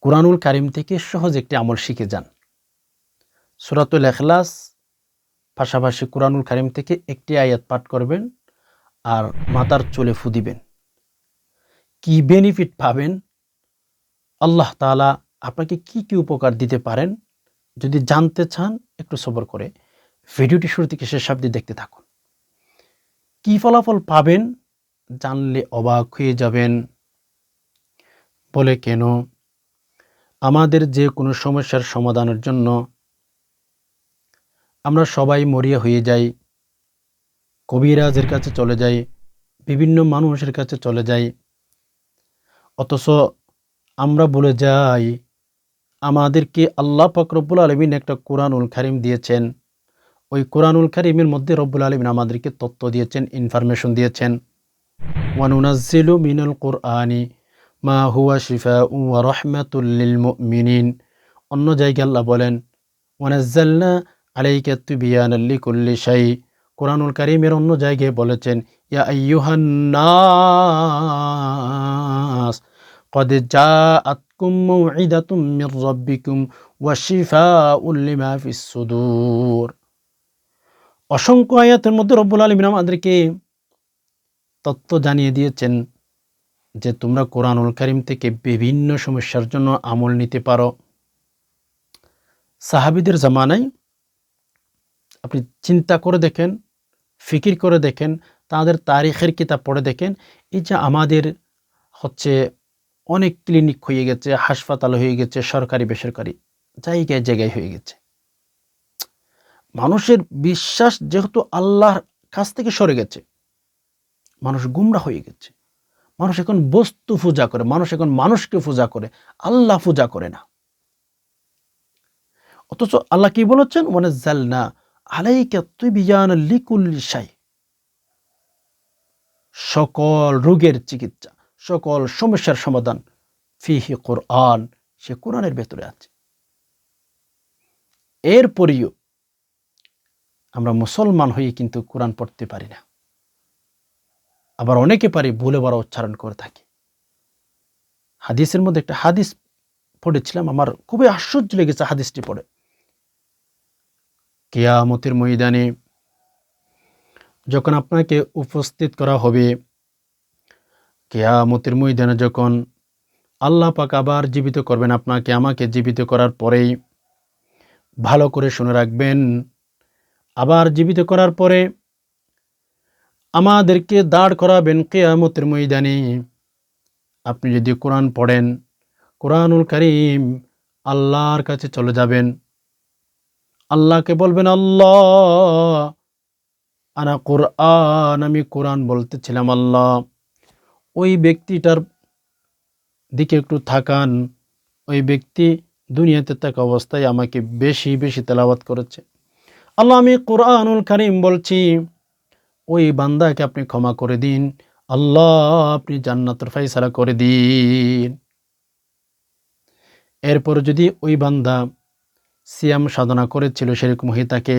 কোরআনুল কারিম থেকে সহজ একটি আমল শিখে যান। সুরাতুল এখলাস পাশাপাশি কোরআনুল কারিম থেকে একটি আয়াত পাঠ করবেন আর মাতার চুলে ফু দিবেন। কি বেনিফিট পাবেন? আল্লাহ তাআলা আপনাকে কি কি উপকার দিতে পারেন? যদি জানতে চান, একটু সবর করে ভিডিওটি শুরু থেকে শেষ অবধি দেখতে থাকুন। কি ফলাফল পাবেন? জানলে অবাক হয়ে যাবেন। বলে কেন? আমাদের যে কোনো সমস্যার সমাধানের জন্য আমরা সবাই মরিয়া হয়ে যাই, কবিরাজের কাছে চলে যাই, বিভিন্ন মানুষের কাছে চলে যাই। অথচ আমরা বলে যাই, আমাদেরকে আল্লাহ পাক রব্বুল আলমিন একটা কোরআনুল কারিম দিয়েছেন। ওই কোরআনুল খারিমের মধ্যে রব্বুল আলমিন আমাদেরকে তথ্য দিয়েছেন ইনফরমেশন দিয়েছেন। ওয়ানুনাজ্জিলু মিনাল কোরআনি মা হুয়া শিফা ওয়া রহমাতুল্লিল মুমিনিন অন্য জায়গায় আল্লাহ বলেন ওয়ানাজ্জালনা আলাইকা তুবিয়ানাল লিকুল্লি শাই কোরআনুল কারিমের অন্য জায়গায় বলেছেন ইয়া আইয়ুহান নাস قد جاءتكم موعدة من ربكم وشفاء لما في الصدور অসংখ্য আয়াতের মধ্যে রব্বুল আলমিন আমাদেরকে তত্ত্ব জানিয়ে দিয়েছেন যে তোমরা কোরআনুল কারিম থেকে বিভিন্ন সমস্যার জন্য আমল নিতে পারো। সাহাবিদের জামানায় আপনি চিন্তা করে দেখেন, ফিকির করে দেখেন, তাদের তারিখের কিতাব পড়ে দেখেন, এই যে আমাদের হচ্ছে অনেক ক্লিনিক হয়ে গেছে, হাসপাতাল হয়ে গেছে, সরকারি, বেসরকারি, জায়গায় জায়গায় হয়ে গেছে। মানুষের বিশ্বাস যেহেতু আল্লাহর কাছ থেকে সরে গেছে, মানুষ গুমরা হয়ে গেছে। মানুষ এখন বস্তু পূজা করে, মানুষ এখন মানুষকে পূজা করে, আল্লাহ পূজা করে না। অথচ আল্লাহ কি বলেছেন? মানে লিকুল্লি সাই সকল রোগের চিকিৎসা, সকল সমস্যার সমাধান ফিহি কোরআন, সে কোরআনের ভেতরে আছে। এরপরেও আমরা মুসলমান হয়ে কিন্তু কোরআন পড়তে পারি না। আবার অনেকে পারি ভুলে বড় উচ্চারণ করে থাকি। হাদিসের মধ্যে একটা হাদিস পড়েছিলাম, আমার খুবই আশ্চর্য লেগেছে হাদিসটি পড়ে। কেয়ামতের ময়দানে যখন আপনাকে উপস্থিত করা হবে, কেয়ামতের ময়দানে যখন আল্লাহ পাক আবার জীবিত করবেন, আপনাকে আমাকে জীবিত করার পরেই ভালো করে শুনে রাখবেন। আবার জীবিত করার পরে আমাদেরকে দাঁড় করাবেন কেয়ামতের ময়দানে। আপনি যদি কোরআন পড়েন, কোরআনুল করিম আল্লাহর কাছে চলে যাবেন। আল্লাহকে বলবেন, আল্লাহ, আনা কোরআন, আমি কোরআন বলতেছিলাম, আল্লাহ। ওই ব্যক্তিটার দিকে একটু থাকান ওই ব্যক্তি দুনিয়াতে থাকা অবস্থায় আমাকে বেশি বেশি তেলাওয়াত করেছে। আল্লাহ, আমি কোরআনুল করিম বলছি ওই বান্দাকে আপনি ক্ষমা করে দিন। আল্লাহ, আপনি জান্নাতের ফাইসালা করে দিন। এরপর যদি ওই বান্দা সিয়াম সাধনা করেছিল সেরকম হয়ে থাকে,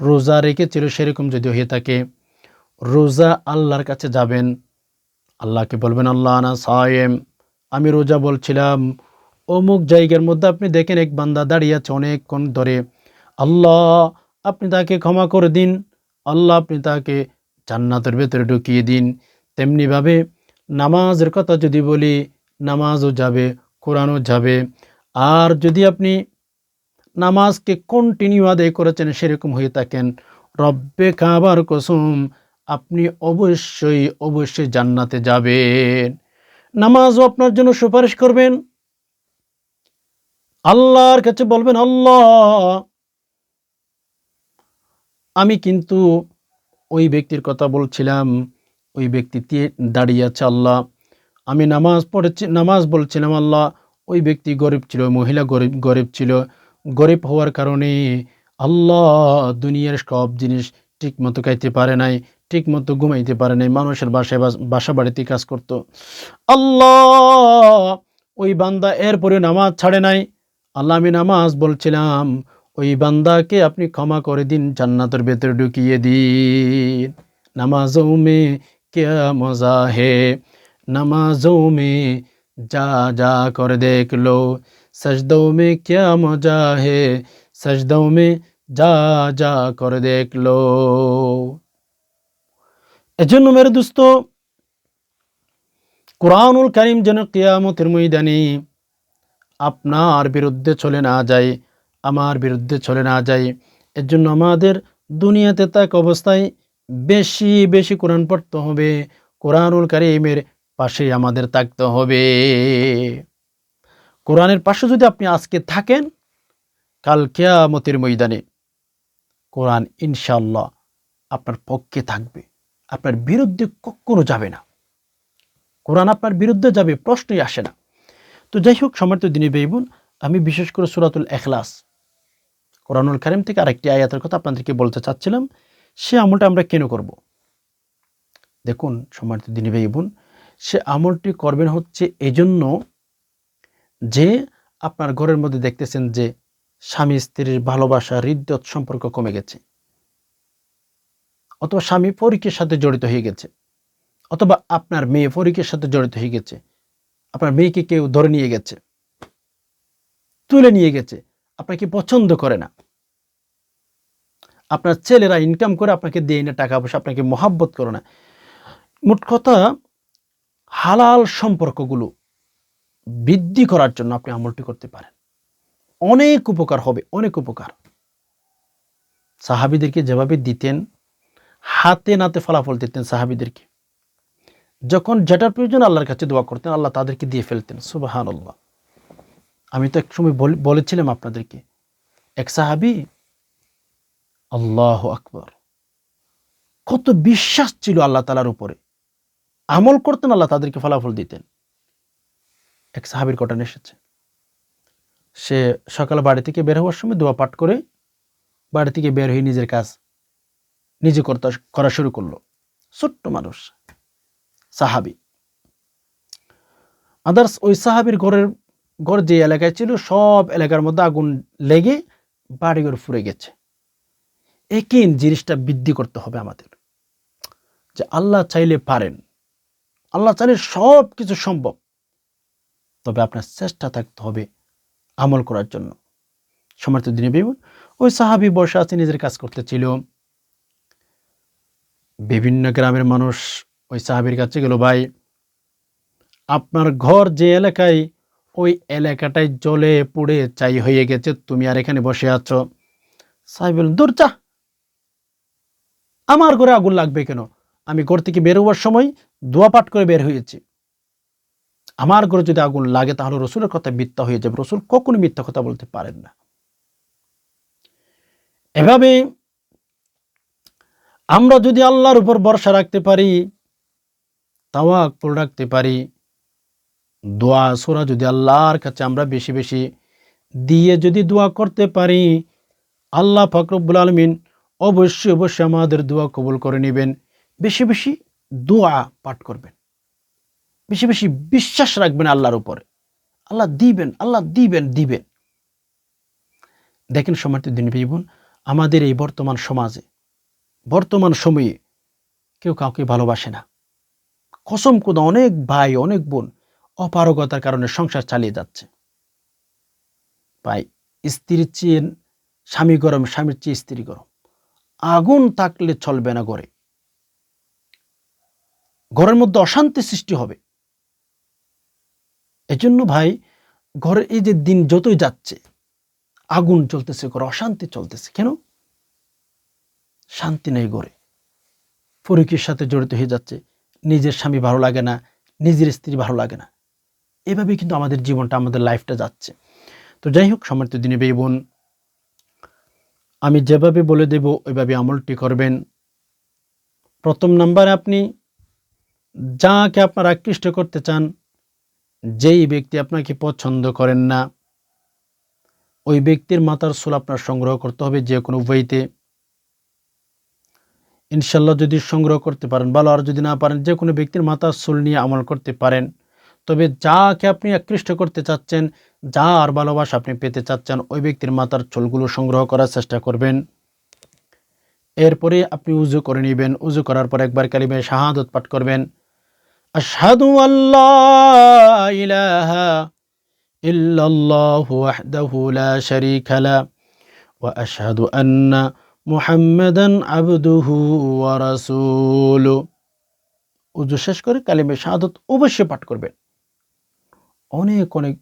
রোজা রেখেছিল সেরকম যদি হয়ে থাকে, রোজা আল্লাহর কাছে যাবেন, আল্লাহকে বলবেন, আল্লাহ না সায়েম, আমি রোজা বলছিলাম। অমুক জায়গার মধ্যে আপনি দেখেন এক বান্দা দাঁড়িয়ে আছে অনেকক্ষণ ধরে। আল্লাহ, আপনি তাকে ক্ষমা করে দিন। আল্লাহ আপনি তাকে জান্নাতের ভেতরে ঢুকিয়ে দিন। তেমনিভাবে নামাজের কথা যদি বলি, নামাজও যাবে, কোরআনও যাবে। আর যদি আপনি নামাজকে কন্টিনিউ আদায় করেছেন, সেরকম হয়ে থাকেন, রব্বে কাবার কসুম, আপনি অবশ্যই অবশ্যই জান্নাতে যাবেন। নামাজও আপনার জন্য সুপারিশ করবেন। আল্লাহর কাছে বলবেন, আল্লাহ আমি কিন্তু ওই ব্যক্তির কথা বলছিলাম, ওই ব্যক্তি দাঁড়িয়ে আছে আল্লাহ। আমি নামাজ পড়েছি, নামাজ বলছিলাম আল্লাহ, ওই ব্যক্তি গরিব ছিল, মহিলা গরিব গরিব ছিল। গরিব হওয়ার কারণে আল্লাহ দুনিয়ার সব জিনিস ঠিক মতো খাইতে পারে নাই ঠিক মতো ঘুমাইতে পারে নাই, মানুষের বাসায় বাসা বাড়িতে কাজ করত। আল্লাহ, ওই বান্দা এরপরে নামাজ ছাড়ে নাই। আল্লাহ আমি নামাজ বলছিলাম ওই বান্দাকে আপনি ক্ষমা করে দিন, জান্নাতের ভেতরে ঢুকিয়ে দিন। নামাজও মে ক্যা মজা হে, নামাজও মে যা যা করে দেখ লো। সজদৌ মে ক্যা মজা হে সজদৌ মে যা যা করে দেখ লো। এজন্য মেরে দোস্ত, কোরআনুল করিম যেন কেয়ামতের ময়দানে আপনার বিরুদ্ধে চলে না যায়। আমার বিরুদ্ধে চলে না যায়। এর জন্য আমাদের দুনিয়াতে তাক অবস্থায় বেশি বেশি কোরআন পড়তে হবে। কোরআনুল কারিমের পাশে আমাদের থাকতে হবে। কোরআনের পাশে যদি আপনি আজকে থাকেন, কাল কেয়ামতের ময়দানে কোরআন ইনশাল্লাহ আপনার পক্ষে থাকবে। আপনার বিরুদ্ধে কখনো যাবে না। কোরআন আপনার বিরুদ্ধে যাবে, প্রশ্নই আসে না। তো যাই হোক সমর্থ দিনী বেইবুন আমি বিশেষ করে সুরাতুল এখলাস কোরআনুল কারিম থেকে আরেকটি আয়াতের কথা আপনাদেরকে বলতে চাচ্ছিলাম, সে আমলটা আমরা কেন করব? দেখুন, সম্মানিত দিনী ভাই বোন, সে আমলটি করবেন হচ্ছে এজন্য যে আপনার ঘরের মধ্যে দেখতেছেন যে স্বামী স্ত্রীর ভালোবাসা, হৃদ্যত সম্পর্ক কমে গেছে। অথবা স্বামী পরীক্ষের সাথে জড়িত হয়ে গেছে। অথবা আপনার মেয়ে পরীক্ষের সাথে জড়িত হয়ে গেছে। আপনার মেয়েকে কেউ ধরে নিয়ে গেছে, তুলে নিয়ে গেছে। আপনাকে পছন্দ করে না। আপনার ছেলেরা ইনকাম করে আপনাকে দিয়ে না, টাকা পয়সা আপনাকে মহাব্বত করে না। মোট কথা, হালাল সম্পর্কগুলো বৃদ্ধি করার জন্য আপনি আমলটি করতে পারেন। অনেক উপকার হবে, অনেক উপকার। সাহাবিদেরকে যেভাবে দিতেন, হাতে নাতে ফলাফল দিতেন সাহাবিদেরকে। যখন যেটার প্রয়োজন আল্লাহর কাছে দোয়া করতেন, আল্লাহ তাদেরকে দিয়ে ফেলতেন সুবাহান আল্লাহ আমি তো এক সময় বলেছিলাম আপনাদেরকে। এক সাহাবি, আল্লাহ আকবর, কত বিশ্বাস ছিল আল্লাহ তালার উপরে। আমল করতেন, আল্লাহ তাদেরকে ফলাফল দিতেন। এক সাহাবির কটন এসেছে সে সকাল বাড়ি থেকে বের হওয়ার সময় দোয়া পাঠ করে বাড়ি থেকে বের হয়ে নিজের কাজ নিজে করতে করা শুরু করল। ছোট্ট মানুষ, সাহাবি। আদার্স ওই সাহাবির ঘরের ঘর যে এলাকায় ছিল, সব এলাকার মধ্যে আগুন লেগে বাড়িঘর ফুরে গেছে। একই জিনিসটা বৃদ্ধি করতে হবে আমাদের। যে আল্লাহ চাইলে পারেন, আল্লাহ চাইলে সব কিছু সম্ভব। তবে আপনার চেষ্টা থাকতে হবে আমল করার জন্য। সমর্থ দিনে বিমন ওই সাহাবি বসে আছে, নিজের কাজ করতেছিল বিভিন্ন গ্রামের মানুষ ওই সাহাবির কাছে গেল, ভাই, আপনার ঘর যে এলাকায় ওই এলাকাটায় জলে পুড়ে চাই হয়ে গেছে। তুমি আর এখানে বসে আছো। সাহেব দূর চা আমার ঘরে আগুন লাগবে কেন? আমি ঘর থেকে বের হওয়ার সময় দোয়া পাঠ করে বের হয়েছি। আমার ঘরে যদি আগুন লাগে, তাহলে রসুলের কথা মিথ্যা হয়ে যাবে। রসুল কখনো মিথ্যা কথা বলতে পারেন না। এভাবে আমরা যদি আল্লাহর উপর ভরসা রাখতে পারি, তাওয়াক্কুল রাখতে পারি দোয়া সোরা যদি আল্লাহর কাছে আমরা বেশি বেশি দিয়ে যদি দোয়া করতে পারি, আল্লাহ ফকরবুল আলমিন অবশ্যই অবশ্যই আমাদের দোয়া কবুল করে নেবেন। বেশি বেশি দোয়া পাঠ করবেন। বেশি বেশি বিশ্বাস রাখবেন আল্লাহর উপরে। আল্লাহ দিবেন আল্লাহ দিবেন দিবেন। দেখেন সমার্থ দিন আমাদের এই বর্তমান সমাজে, বর্তমান সময়ে কেউ কাউকে ভালোবাসে না। কসম কোদা অনেক ভাই, অনেক বোন অপারগতার কারণে সংসার চালিয়ে যাচ্ছে। ভাই, স্ত্রীর চেয়ে স্বামী গরম, স্বামীর চেয়ে স্ত্রী গরম। আগুন থাকলে চলবে না ঘরে। ঘরের মধ্যে অশান্তি সৃষ্টি হবে। এজন্য ভাই ঘরের এই যে দিন যতই যাচ্ছে, আগুন চলতেছে ঘরে, অশান্তি চলতেছে। কেন? শান্তি নেই ঘরে। পরিকের সাথে জড়িত হয়ে যাচ্ছে। নিজের স্বামী ভালো লাগে না, নিজের স্ত্রী ভালো লাগে না। এভাবেই কিন্তু আমাদের জীবনটা, আমাদের লাইফটা যাচ্ছে। তো যাই হোক সমর্থ দিনে বেই বোন, আমি যেভাবে বলে দেব ওইভাবে আমলটি করবেন। প্রথম নাম্বারে আপনি, যাকে আপনার আকৃষ্ট করতে চান, যেই ব্যক্তি আপনাকে পছন্দ করেন না, ওই ব্যক্তির মাতার সোল আপনার সংগ্রহ করতে হবে যে কোনো বইতে ইনশাল্লাহ যদি সংগ্রহ করতে পারেন, ভালো। আর যদি না পারেন, যে কোনো ব্যক্তির মাতার সোল নিয়ে আমল করতে পারেন। তবে যাকে আপনি আকৃষ্ট করতে চাচ্ছেন যা আর ভালোবাসা আপনি পেতে চাচ্ছেন, ওই ব্যক্তির মাথার চুলগুলো সংগ্রহ করার চেষ্টা করবেন। এরপরে আপনি উজু করে নেবেন। উজু করার পর একবার কালিমে শাহাদত পাঠ করবেন। আশহাদু আল্লা ইলাহা ওয়াহদাহু লা শারীকা লা ওয়া আশহাদু আন্না মুহাম্মাদান আবদুহু ওয়া উজু শেষ করে কালিমে শাহাদত অবশ্যই পাঠ করবেন। অনেক অনেক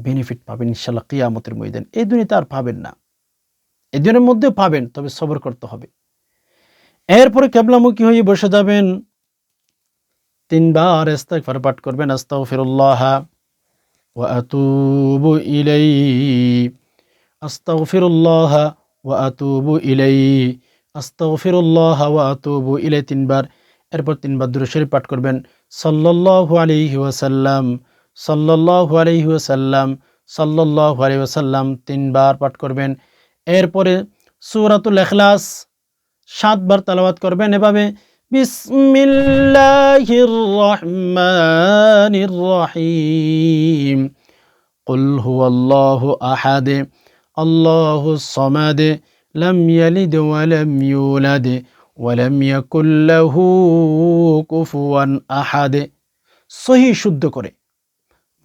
বেনিফিট পাবেন ইনশাল্লাহ কিয়ামতের ময়দান। এই দুনিয়াতে আর পাবেন না। এই দিনের মধ্যেও পাবেন, তবে সবর করতে হবে। এরপরে কেবলামুখী হয়ে বসে যাবেন। তিনবার ইস্তেগফার পাঠ করবেন, আস্তাগফিরুল্লাহ ওয়া আতুবু ইলাইহি। আস্তাগফিরুল্লাহ ওয়া আতুবু ইলাইহি। আস্তাগফিরুল্লাহ ওয়া আতুবু ইলাইহি তিনবার। এরপর তিনবার দুরূদ শরীফ পাঠ করবেন। সাল্লাল্লাহু আলাইহি ওয়াসাল্লাম। সাল্লাল্লাহু আলাইহি ওয়াসাল্লাম সাল্লাল্লাহু আলাইহি ওয়াসাল্লাম তিনবার পাঠ করবেন এরপরে সূরাতুল ইখলাস সাতবার তেলাওয়াত করবেন এভাবে বিসমিল্লাহির রহমানির রহিম قل هو الله أحد الله الصمد لم يلد ولم يولد ولم يكن له كفوا أحد সহি শুদ্ধ করে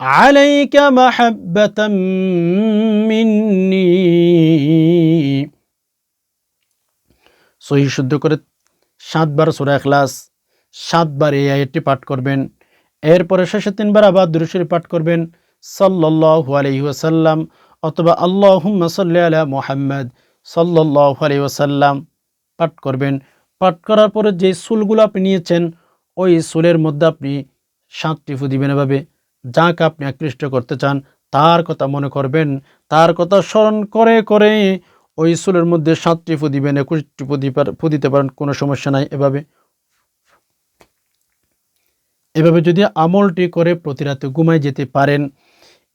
عليك محبة مني সহি শুদ্ধ করে সাতবার সুরা এখলাস সাতবার এই আয়াতটি পাঠ করবেন এরপরে শেষে তিনবার আবার দুরুশরী পাঠ করবেন সাল্লাল্লাহু আলাইহি ওয়াসাল্লাম অথবা আল্লাহুম্মা সাল্লি আলা মুহাম্মদ সাল্লাল্লাহু আলাইহি ওয়াসাল্লাম পাঠ করবেন পাঠ করার পরে যে সুলগুলো আপনি নিয়েছেন ওই সুলের মধ্যে আপনি সাতটি ফু দিবেন এভাবে যাকে আপনি আকৃষ্ট করতে চান, তার কথা মনে করবেন, তার কথা স্মরণ করে করে ওই সুলের মধ্যে সাতটি ফু দিবেন, একুশটি ফু দিতে পারেন, কোনো সমস্যা নাই এভাবে। এভাবে যদি আমলটি করে প্রতি রাতে ঘুমায় যেতে পারেন,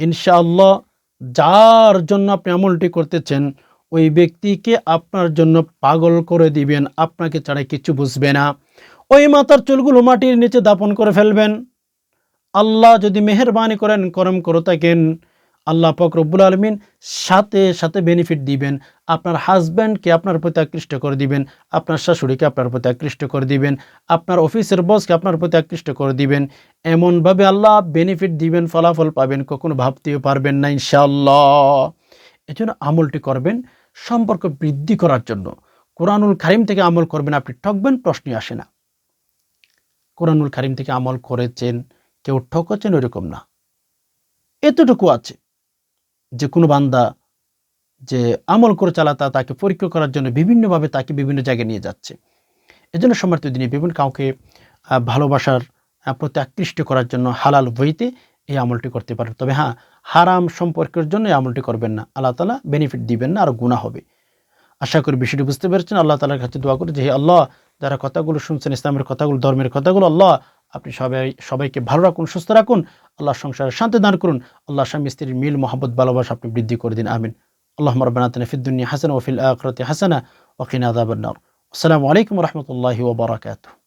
ইনশাআল্লাহ যার জন্য আপনি আমলটি করতেছেন, ওই ব্যক্তিকে আপনার জন্য পাগল করে দিবেন, আপনাকে ছাড়া কিছু বুঝবে না। ওই মাথার চুলগুলো মাটির নিচে দাপন করে ফেলবেন। আল্লাহ যদি মেহরবানি করেন, করম করে থাকেন, আল্লাহ পাক রব্বুল আলমিন সাথে সাথে বেনিফিট দিবেন। আপনার হাজব্যান্ডকে আপনার প্রতি আকৃষ্ট করে দিবেন, আপনার শাশুড়িকে আপনার প্রতি আকৃষ্ট করে দিবেন, আপনার অফিসের বসকে আপনার প্রতি আকৃষ্ট করে দিবেন। এমনভাবে আল্লাহ বেনিফিট দিবেন, ফলাফল পাবেন, কখনো ভাবতেও পারবেন না ইনশাআল্লাহ। এজন্য আমলটি করবেন, সম্পর্ক বৃদ্ধি করার জন্য। কোরআনুল খারিম থেকে আমল করবেন, আপনি ঠকবেন, প্রশ্নই আসে না। কোরআনুল খারিম থেকে আমল করেছেন কেউ ঠকেছেন ওইরকম না। এতটুকু আছে যে কোনো বান্দা যে আমল করে চালাতা, তাকে পরীক্ষা করার জন্য বিভিন্নভাবে তাকে বিভিন্ন জায়গায় নিয়ে যাচ্ছে। এজন্য সমর্থ দিনে বিভিন্ন কাউকে ভালোবাসার প্রতি আকৃষ্ট করার জন্য হালাল বইতে এই আমলটি করতে পারেন। তবে হ্যাঁ হারাম সম্পর্কের জন্য এই আমলটি করবেন না। আল্লাহ তালা বেনিফিট দিবেন না, আর গুণা হবে। আশা করি বিষয়টি বুঝতে পেরেছেন। আল্লাহ তালার কাছে দোয়া করে যে আল্লাহ, যারা কথাগুলো শুনছেন, ইসলামের কথাগুলো, ধর্মের কথাগুলো, আল্লাহ আপনি সবাই, সবাইকে ভালো রাখুন, সুস্থ রাখুন। আল্লাহ সংসারে শান্তি দান করুন। আল্লাহ স্বামী স্ত্রীর মিল মোহাম্মদ ভালোবাসা আপনি বৃদ্ধি করে দিন। আমিন। আল্লাহ রবানা ফিদ্দুনিয়া হাসান ওফিল আখরতে হাসানা ওকিন আদাবন্নার আসসালামু আলাইকুম রহমতুল্লাহি ওবরাকাতু